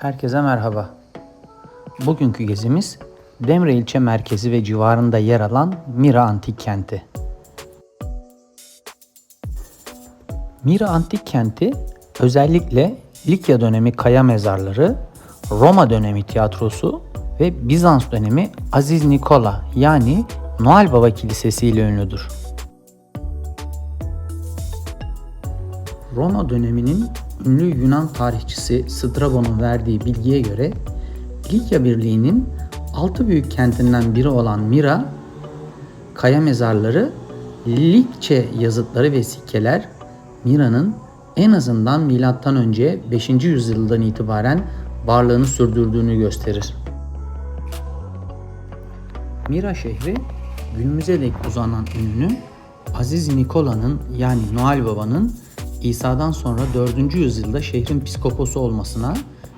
Herkese merhaba. Bugünkü gezimiz Demre ilçe merkezi ve civarında yer alan Mira Antik Kenti. Mira Antik Kenti özellikle Likya dönemi kaya mezarları, Roma dönemi tiyatrosu ve Bizans dönemi Aziz Nikola yani Noel Baba Kilisesi ile ünlüdür. Roma döneminin ünlü Yunan tarihçisi Strabon'un verdiği bilgiye göre Likya Birliği'nin altı büyük kentinden biri olan Mira, kaya mezarları, Likçe yazıtları ve sikkeler Mira'nın en azından önce 5. yüzyıldan itibaren varlığını sürdürdüğünü gösterir. Mira şehri günümüze dek uzanan ünlü Aziz Nikola'nın yani Noel Baba'nın İsa'dan sonra 4. yüzyılda şehrin piskoposu olmasına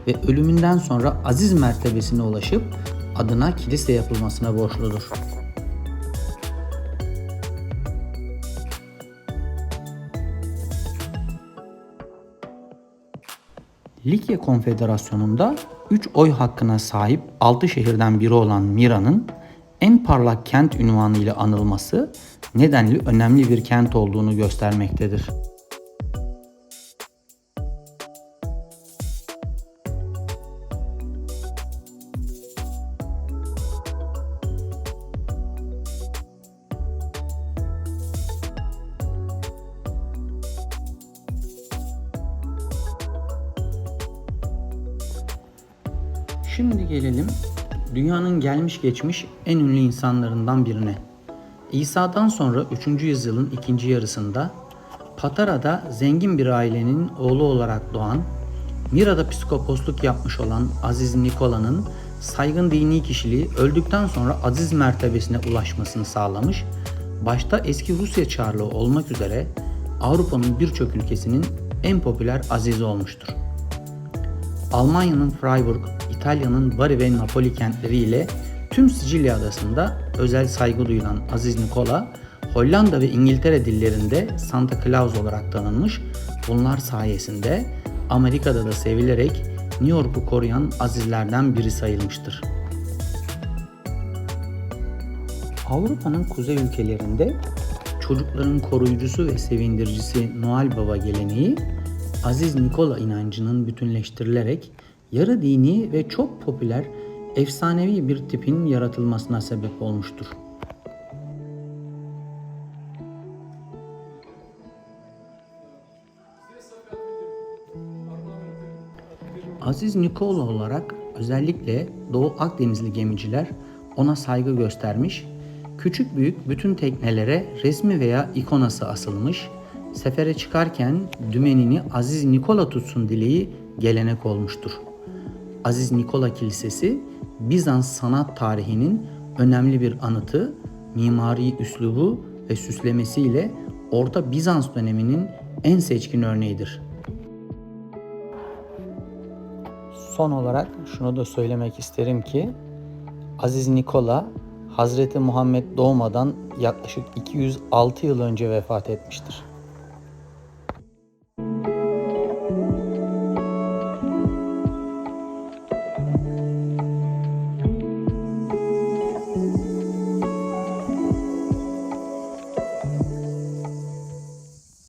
ve ölümünden sonra aziz mertebesine ulaşıp adına kilise yapılmasına borçludur. Likya Konfederasyonu'nda 3 oy hakkına sahip 6 şehirden biri olan Mira'nın en parlak kent ünvanı ile anılması nedenli önemli bir kent olduğunu göstermektedir. Şimdi gelelim dünyanın gelmiş geçmiş en ünlü insanlarından birine. İsa'dan sonra 3. yüzyılın ikinci yarısında Patara'da zengin bir ailenin oğlu olarak doğan, Mira'da psikoposluk yapmış olan Aziz Nikola'nın saygın dini kişiliği öldükten sonra aziz mertebesine ulaşmasını sağlamış, başta eski Rusya Çarlığı olmak üzere Avrupa'nın birçok ülkesinin en popüler azizi olmuştur. Almanya'nın Freiburg, İtalya'nın Bari ve Napoli kentleri ile tüm Sicilya adasında özel saygı duyulan Aziz Nikola, Hollanda ve İngiltere dillerinde Santa Claus olarak tanınmış. Bunlar sayesinde Amerika'da da sevilerek New York'u koruyan azizlerden biri sayılmıştır. Avrupa'nın kuzey ülkelerinde çocukların koruyucusu ve sevindiricisi Noel Baba geleneği Aziz Nikola inancının bütünleştirilerek yarı dini ve çok popüler efsanevi bir tipin yaratılmasına sebep olmuştur. Aziz Nikola olarak özellikle Doğu Akdenizli gemiciler ona saygı göstermiş, küçük büyük bütün teknelere resmi veya ikonası asılmış, sefere çıkarken dümenini Aziz Nikola tutsun dileği gelenek olmuştur. Aziz Nikola Kilisesi Bizans sanat tarihinin önemli bir anıtı, mimari üslubu ve süslemesiyle Orta Bizans döneminin en seçkin örneğidir. Son olarak şunu da söylemek isterim ki Aziz Nikola Hazreti Muhammed doğmadan yaklaşık 206 yıl önce vefat etmiştir.